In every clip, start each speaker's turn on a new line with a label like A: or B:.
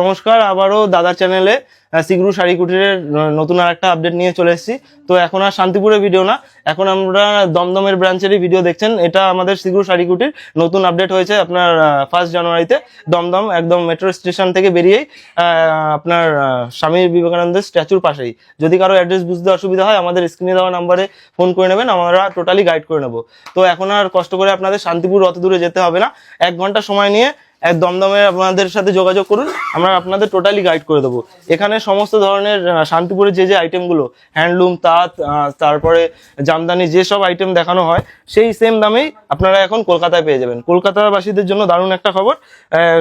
A: নমস্কার, আবারও দাদার চ্যানেলে সিগরু শাড়ি কুটিরের নতুন আর একটা আপডেট নিয়ে চলে এসেছি। তো এখন আর শান্তিপুরের ভিডিও না, এখন আমরা দমদমের ব্রাঞ্চেরই ভিডিও দেখছেন। এটা আমাদের সিগরু শাড়ি কুটির নতুন আপডেট হয়েছে আপনার ফার্স্ট জানুয়ারিতে দমদম, একদম মেট্রো স্টেশন থেকে বেরিয়েই আপনার স্বামী বিবেকানন্দের স্ট্যাচুর পাশেই। যদি কারও অ্যাড্রেস বুঝতে অসুবিধা হয়, আমাদের স্ক্রিনে দেওয়া নাম্বারে ফোন করে নেবেন, আমরা টোটালি গাইড করে নেব। তো এখন আর কষ্ট করে আপনাদের শান্তিপুর অত দূরে যেতে হবে না। এক ঘণ্টা সময় নিয়ে দমদমে আপনাদের সাথে যোগাযোগ করুন, আমরা আপনাদের টোটালি গাইড করে দেবো। এখানে সমস্ত ধরনের শান্তিপুরে শান্তিপুরের যে যে আইটেমগুলো হ্যান্ডলুম তাঁত তারপরে জামদানি যেসব আইটেম দেখানো হয়, সেই সেম দামেই আপনারা এখন কলকাতায় পেয়ে যাবেন। কলকাতাবাসীদের জন্য দারুণ একটা খবর।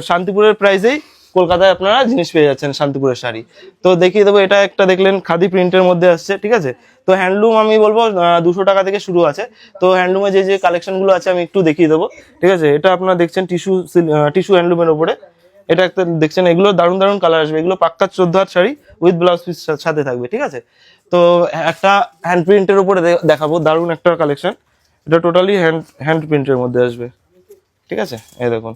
A: শান্তিপুরের প্রাইসেই কলকাতায় আপনারা জিনিস পেয়ে যাচ্ছেন শান্তিপুরের শাড়ি। তো দেখিয়ে দেবো, এটা একটা দেখলেন খাদি প্রিন্টের মধ্যে আসছে, ঠিক আছে? তো হ্যান্ডলুম আমি বলব দুশো টাকা থেকে শুরু আছে। তো হ্যান্ডলুমে যে যে কালেকশনগুলো আছে আমি একটু দেখিয়ে দেবো, ঠিক আছে? এটা আপনারা দেখছেন টিস্যু টিস্যু হ্যান্ডলুমের উপরে। এটা একটা দেখছেন, এগুলো দারুণ দারুণ কালার আসবে। এগুলো পাক্কা চোদ্দ শাড়ি উইথ ব্লাউজ পিস সাথে থাকবে, ঠিক আছে? তো একটা হ্যান্ড প্রিন্টের উপরে দেখাবো, দারুণ একটা কালেকশন এটা টোটালি হ্যান্ড হ্যান্ড প্রিন্টের মধ্যে আসবে, ঠিক আছে? এই দেখুন।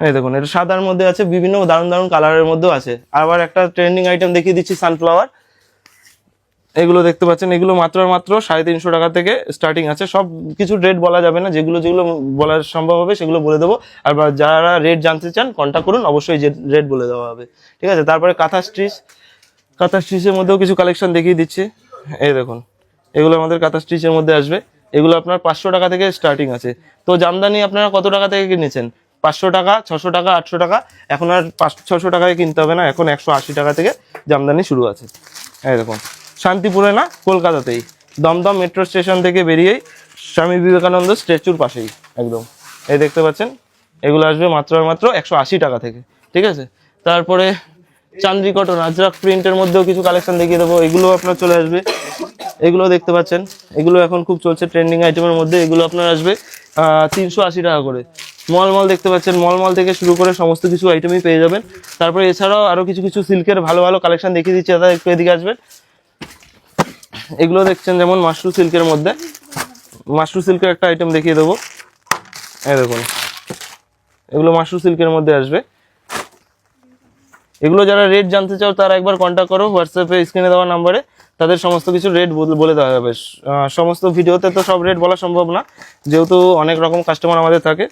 A: এই দেখুন, এটা সাদার মধ্যে আছে, বিভিন্ন দারুণ দারুণ কালারের মধ্যেও আছে। আবার একটা ট্রেন্ডিং আইটেম দেখিয়ে দিচ্ছি সানফ্লাওয়ার এগুলো দেখতে পাচ্ছেন, এগুলো মাত্র মাত্র সাড়ে তিনশো টাকা থেকে স্টার্টিং আছে। সব কিছু রেট বলা যাবে না, যেগুলো যেগুলো বলা সম্ভব হবে সেগুলো বলে দেবো। আর যারা রেট জানতে চান কন্ট্যাক্ট করুন, অবশ্যই রেট বলে দেওয়া হবে। ঠিক আছে, তারপরে কাঁথা স্ট্রিচ কাঁথা স্ট্রিচের মধ্যেও কিছু কালেকশন দেখিয়ে দিচ্ছি। এই দেখুন, এগুলো আমাদের কাঁথা স্ট্রিচের মধ্যে আসবে। এগুলো আপনার পাঁচশো টাকা থেকে স্টার্টিং আছে। তো জামদানি আপনারা কত টাকা থেকে কিনেছেন? পাঁচশো টাকা, ছশো টাকা, আটশো টাকা। এখন আর পাঁচশো ছশো টাকায় কিনতে হবে না, এখন একশো আশি টাকা থেকে জামদানি শুরু আছে। এরকম শান্তিপুরে না, কলকাতাতেই। দমদম মেট্রো স্টেশন থেকে বেরিয়েই স্বামী বিবেকানন্দ স্ট্যাচুর পাশেই, একদম। এই দেখতে পাচ্ছেন, এগুলো আসবে মাত্র মাত্র একশো আশি টাকা থেকে, ঠিক আছে? তারপরে চান্দ্রি কটন আজরাক প্রিন্টের মধ্যেও কিছু কালেকশন দেখিয়ে দেবো, এগুলো আপনার চলে আসবে। এগুলো দেখতে পাচ্ছেন, এগুলো এখন খুব চলছে, ট্রেন্ডিং আইটেমের মধ্যে, এগুলো আপনার আসবে তিনশো আশি টাকা করে। মলমল দেখতে পাচ্ছেন। মলমল থেকে শুরু করে সমস্ত কিছু আইটেমই পেয়ে যাবেন। তারপরে এছাড়াও আরও কিছু কিছু সিল্কের ভালো ভালো কালেকশন দেখিয়ে দিচ্ছি দাদা, একটু এদিকে আসবেন। এগুলো দেখছেন যেমন মাশরু সিল্কের মধ্যে। মাশরু সিল্কের একটা আইটেম দেখিয়ে দেবো। এই দেখুন, এগুলো মাশরু সিল্কের মধ্যে আসবে। এগুলো যারা রেট জানতে চাও, তারা একবার কন্ট্যাক্ট করো হোয়াটসঅ্যাপে স্ক্রিনে দেওয়া নাম্বারে তাদের সমস্ত কিছু রেট বলে দেওয়া হবে সমস্ত ভিডিওতে তো সব রেট বলা সম্ভব না, যেহেতু অনেক রকম কাস্টমার আমাদের থাকে।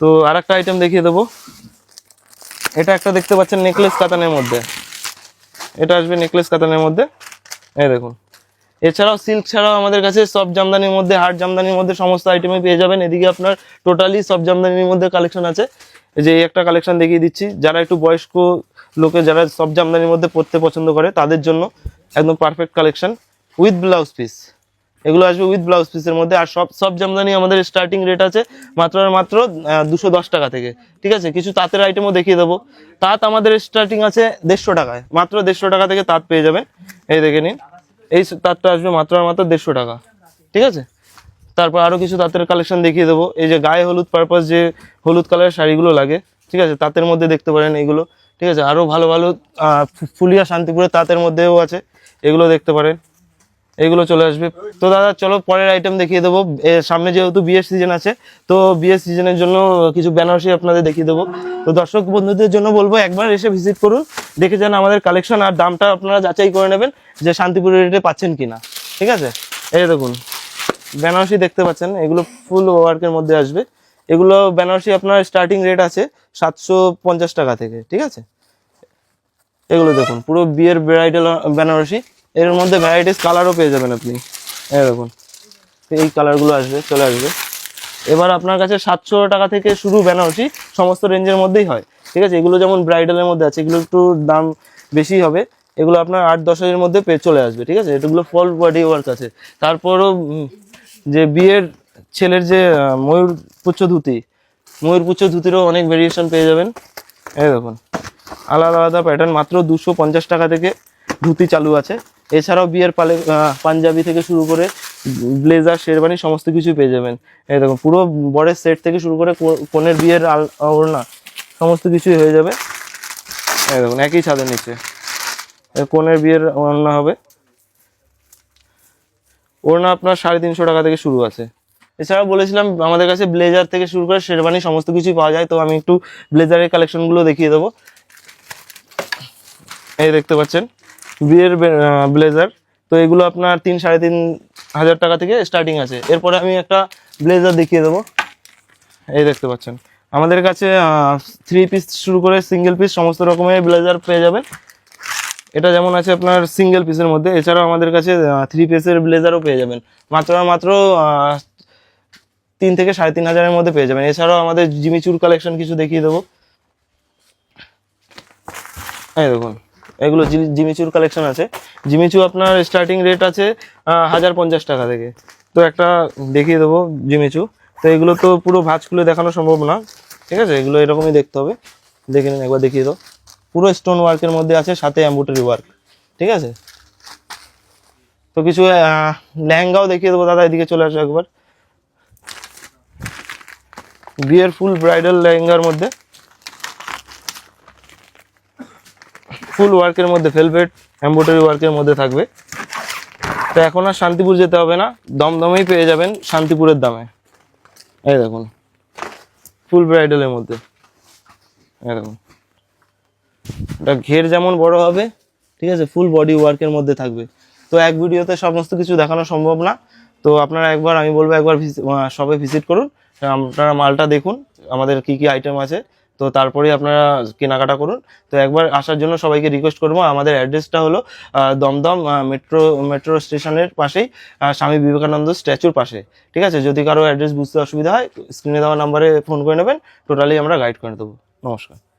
A: তো আর একটা আইটেম দেখিয়ে দেবো। এটা একটা দেখতে পাচ্ছেন নেকলেস কাতানের মধ্যে। এটা আসবে নেকলেস কাতানের মধ্যে। এই দেখুন। এছাড়াও সিল্ক ছাড়াও আমাদের কাছে সব জামদানির মধ্যে হার্ড জামদানির মধ্যে সমস্ত আইটেমই পেয়ে যাবেন। এদিকে আপনার টোটালি সব জামদানির মধ্যে কালেকশন আছে। যে একটা কালেকশন দেখিয়ে দিচ্ছি। যারা একটু বয়স্ক লোকে যারা সব জামদানির মধ্যে পড়তে পছন্দ করে, তাদের জন্য একদম perfect collection with blouse piece এগুলো আসবে উইথ ব্লাউজ পিসের মধ্যে। আর সব সব জামদানি আমাদের স্টার্টিং রেট আছে মাত্র আর মাত্র দুশো দশ টাকা থেকে। ঠিক আছে? কিছু তাঁতের আইটেমও দেখিয়ে দেবো। তাঁত আমাদের স্টার্টিং আছে দেড়শো টাকায়। মাত্র দেড়শো টাকা থেকে তাঁত পেয়ে যাবেন এই দেখে নিন। এই তাঁতটা আসবে মাত্র আর মাত্র দেড়শো টাকা। ঠিক আছে? তারপর আরও কিছু তাঁতের কালেকশন দেখিয়ে দেবো। এই যে গায়ে হলুদ পারপাস যে হলুদ কালারের শাড়িগুলো লাগে। ঠিক আছে? তাঁতের মধ্যে দেখতে পারেন এগুলো। ঠিক আছে? আরও ভালো ভালো ফুলিয়া শান্তিপুরের তাঁতের মধ্যেও আছে। এগুলো দেখতে পারেন। এগুলো চলে আসবে। তো দাদা, চলো পরের আইটেম দেখিয়ে দেবো। সামনে যেহেতু বিয়ের সিজন আছে, তো বিয়ের সিজনের জন্য কিছু বেনারসি আপনাদের দেখিয়ে দেবো। তো দর্শক বন্ধুদের জন্য বলব, একবার এসে ভিজিট করুন। দেখে যান আমাদের কালেকশন আর দামটা আপনারা যাচাই করে নেবেন যে শান্তিপুরের রেটে পাচ্ছেন কিনা। ঠিক আছে? এই দেখুন বেনারসি দেখতে পাচ্ছেন। এগুলো ফুল ওয়ার্কের মধ্যে আসবে। এগুলো বেনারসি আপনার স্টার্টিং রেট আছে সাতশো পঞ্চাশ টাকা থেকে, ঠিক আছে? এগুলো দেখুন, পুরো বিয়ের ব্রাইডাল বেনারসি। এর মধ্যে ভ্যারাইটিস কালারও পেয়ে যাবেন আপনি। দেখুন, এই কালারগুলো আসবে, চলে আসবে। এবার আপনার কাছে সাতশো টাকা থেকে শুরু বেনারসি, সমস্ত রেঞ্জের মধ্যেই হয়, ঠিক আছে? এগুলো যেমন ব্রাইডালের মধ্যে আছে, এগুলো একটু দাম বেশি হবে। এগুলো আপনার আট দশ হাজারের মধ্যে পেয়ে চলে আসবে, ঠিক আছে? এগুলো ফল বডি ওয়ার্ক আছে। তারপরও যে বিয়ের ছেলের যে ময়ূর পুচ্ছ ধুতি, ময়ূর পুচ্ছ ধুতিরও অনেক ভেরিয়েশন পেয়ে যাবেন। এই দেখুন, আলাদা আলাদা প্যাটার্ন মাত্র দুশো পঞ্চাশ টাকা থেকে ধুতি চালু আছে। এছাড়াও বিয়ের পালে পাঞ্জাবি থেকে শুরু করে ব্লেজার শেরবানি সমস্ত কিছু পেয়ে যাবেন। এই দেখুন, পুরো বরের সেট থেকে শুরু করে কনের বিয়ের ওড়না সমস্ত কিছুই হয়ে যাবে। এই দেখুন, একই ছাদের নিচে। কনের বিয়ের ওড়না হবে। ওড়না আপনার সাড়ে তিনশো টাকা থেকে শুরু আছে। এছাড়া বলেছিলাম, আমাদের কাছে ব্লেজার থেকে শুরু করে শেরবানি সমস্ত কিছুই পাওয়া যায়, তো আমি একটু ব্লেজারের কালেকশনগুলো দেখিয়ে দেবো। এই দেখতে পাচ্ছেন, বিয়ের ব্লেজার তো এগুলো আপনার তিন সাড়ে তিন হাজার টাকা থেকে স্টার্টিং আছে। এরপরে আমি একটা ব্লেজার দেখিয়ে দেবো। এই দেখতে পাচ্ছেন, আমাদের কাছে থ্রি পিস শুরু করে সিঙ্গেল পিস সমস্ত রকমের ব্লেজার পেয়ে যাবেন। এটা যেমন আছে আপনার সিঙ্গেল পিসের মধ্যে, এছাড়াও আমাদের কাছে থ্রি পিসের ব্লেজারও পেয়ে যাবেন। মাত্র মাত্র তিন থেকে সাড়ে তিন হাজারের মধ্যে পেয়ে যাবেন। এছাড়াও আমাদের জিমিচুর কালেকশন কিছু দেখিয়ে দেবো। এই দেখুন, এগুলো জিমিচুর কালেকশন আছে। জিমিচু আপনার স্টার্টিং রেট আছে হাজার পঞ্চাশ টাকা থেকে। তো একটা দেখিয়ে দেবো জিমিচু তো এগুলো তো পুরো ভাঁজ খুলে দেখানো সম্ভব না, ঠিক আছে? এগুলো এরকমই দেখতে হবে। দেখে নিন, একবার দেখিয়ে দাও। পুরো স্টোন ওয়ার্কের মধ্যে আছে, সাথে এম্বুটারি ওয়ার্ক ঠিক আছে? তো কিছু লেহেঙ্গাও দেখিয়ে দেবো। দাদা, এদিকে চলে আসো একবার। বিয়ের ফুল ব্রাইডাল লেহেঙ্গার মধ্যে। ফুল ওয়ার্কের মধ্যে ভেলভেট এম্ব্রয়ডারি ওয়ার্কের মধ্যে থাকবে। তো এখন আর শান্তিপুর যেতে হবে না, দমদমেই পেয়ে যাবেন শান্তিপুরের দামে। এই দেখুন, ফুল ব্রাইডালের মধ্যে। দেখুন, এটা ঘের যেমন বড় হবে, ঠিক আছে ফুল বডি ওয়ার্কের মধ্যে থাকবে। তো এক ভিডিওতে সমস্ত কিছু দেখানো সম্ভব না। তো আপনারা একবার, আমি বলব একবার সবে ভিজিট করুন। আপনারা মালটা দেখুন, আমাদের কি কি আইটেম আছে। তো তারপরে আপনারা কেনাকাটা করুন। তো একবার আসার জন্য সবাইকে রিকোয়েস্ট করব। আমাদের অ্যাড্রেসটা হলো দমদম মেট্রো মেট্রো স্টেশনের পাশেই স্বামী বিবেকানন্দ স্ট্যাচুর পাশে। ঠিক আছে? যদি কারও অ্যাড্রেস বুঝতে অসুবিধা হয় স্ক্রিনে দেওয়া নাম্বারে ফোন করে নেবেন টোটালি আমরা গাইড করে দেবো। নমস্কার।